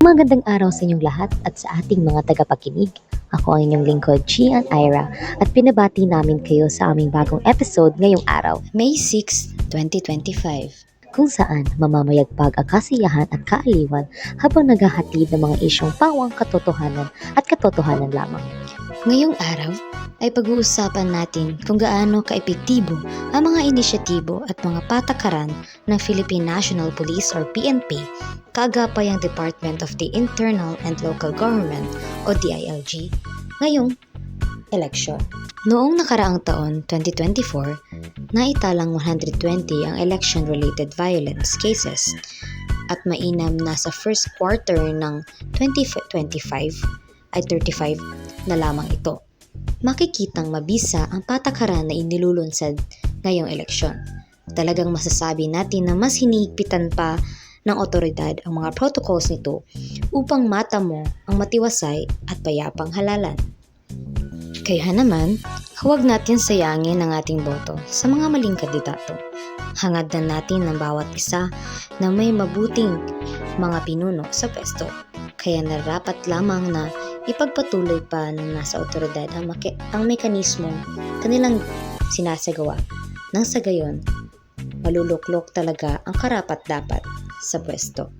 Magandang araw sa inyong lahat at sa ating mga tagapakinig. Ako ang inyong lingkod, Chian Ira, at pinabati namin kayo sa aming bagong episode ngayong araw, May 6, 2025. Kung saan mamamayagpag ang kasiyahan at kaaliwan habang naghahatid ng mga isyong pawang katotohanan at katotohanan lamang. Ngayong araw ay pag-uusapan natin kung gaano kaepektibo ang mga inisyatibo at mga patakaran ng Philippine National Police or PNP kaagapay ang Department of the Internal and Local Government o DILG ngayong eleksyon. Noong nakaraang taon, 2024, naitalang 120 ang election-related violence cases at mainam na sa first quarter ng 2025 ay 35 na lamang ito. Makikitang mabisa ang patakaran na inilulunsad ngayong eleksyon. Talagang masasabi natin na mas hinihigpitan pa ng otoridad ang mga protocols nito upang matamo ang matiwasay at payapang halalan. Kaya naman, huwag natin sayangin ang ating boto sa mga maling kandidato. Hangad na natin ng bawat isa na may mabuting mga pinuno sa pwesto. Kaya narapat lamang na ipagpatuloy pa ng nasa otoridad ang, maki- ang mekanismong kanilang sinasagawa nang sa gayon, maluluklok talaga ang karapat dapat sa pwesto.